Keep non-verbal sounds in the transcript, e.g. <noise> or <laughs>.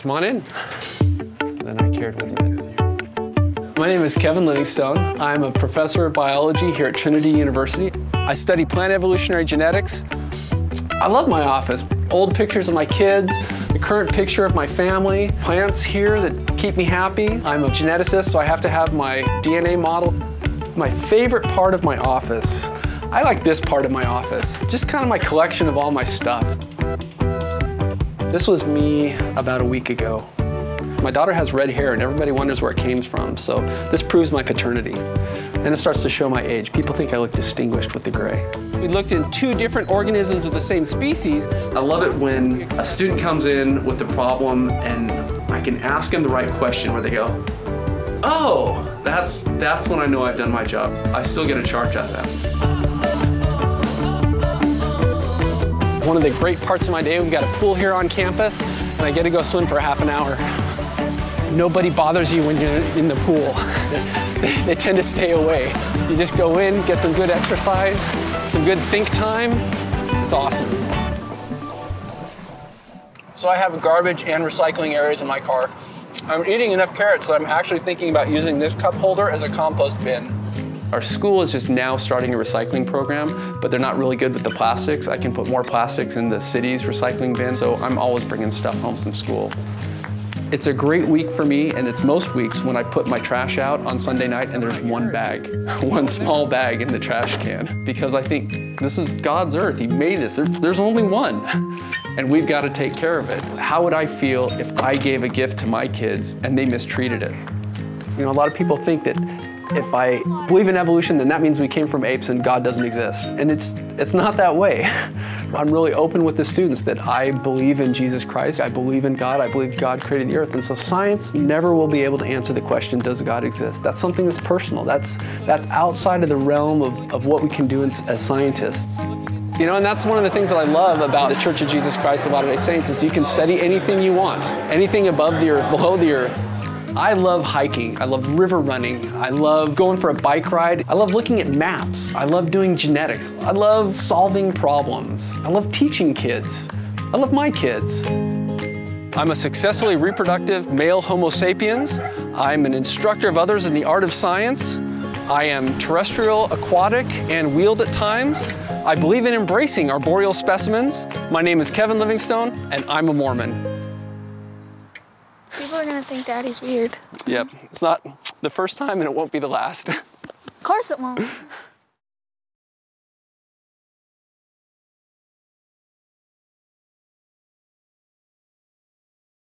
Come on in. Then I cared to admit. My name is Kevin Livingstone. I'm a professor of biology here at Trinity University. I study plant evolutionary genetics. I love my office. Old pictures of my kids, the current picture of my family, plants here that keep me happy. I'm a geneticist, so I have to have my DNA model. My favorite part of my office, I like this part of my office, just kind of my collection of all my stuff. This was me about a week ago. My daughter has red hair and everybody wonders where it came from, so this proves my paternity. And it starts to show my age. People think I look distinguished with the gray. We looked in two different organisms of the same species. I love it when a student comes in with a problem and I can ask them the right question where they go, oh, that's, that's when I know I've done my job. I still get a charge out of that. One of the great parts of my day, we've got a pool here on campus, and I get to go swim for half an hour. Nobody bothers you when you're in the pool. <laughs> they tend to stay away. You just go in, get some good exercise, some good think time. It's awesome. So I have garbage and recycling areas in my car. I'm eating enough carrots that I'm actually thinking about using this cup holder as a compost bin. Our school is just now starting a recycling program, but they're not really good with the plastics. I can put more plastics in the city's recycling bin, so I'm always bringing stuff home from school. It's a great week for me, and it's most weeks when I put my trash out on Sunday night and there's one bag, <laughs> one small bag in the trash can, because I think this is God's earth. He made this. There's, there's only one, <laughs> and we've got to take care of it. How would I feel if I gave a gift to my kids and they mistreated it? You know, a lot of people think that if I believe in evolution, then that means we came from apes and God doesn't exist. And it's, it's not that way. <laughs> I'm really open with the students that I believe in Jesus Christ, I believe in God, I believe God created the earth. And so science never will be able to answer the question, does God exist? That's something that's personal. That's, that's outside of the realm of, of what we can do as, as scientists. You know, and that's one of the things that I love about the Church of Jesus Christ of Latter-day Saints is you can study anything you want, anything above the earth, below the earth, I love hiking. I love river running. I love going for a bike ride. I love looking at maps. I love doing genetics. I love solving problems. I love teaching kids. I love my kids. I'm a successfully reproductive male Homo sapiens. I'm an instructor of others in the art of science. I am terrestrial, aquatic, and wheeled at times. I believe in embracing arboreal specimens. My name is Kevin Livingstone, and I'm a Mormon. Gonna think Daddy's weird. Yep, it's not the first time and it won't be the last. Of course it won't. <laughs>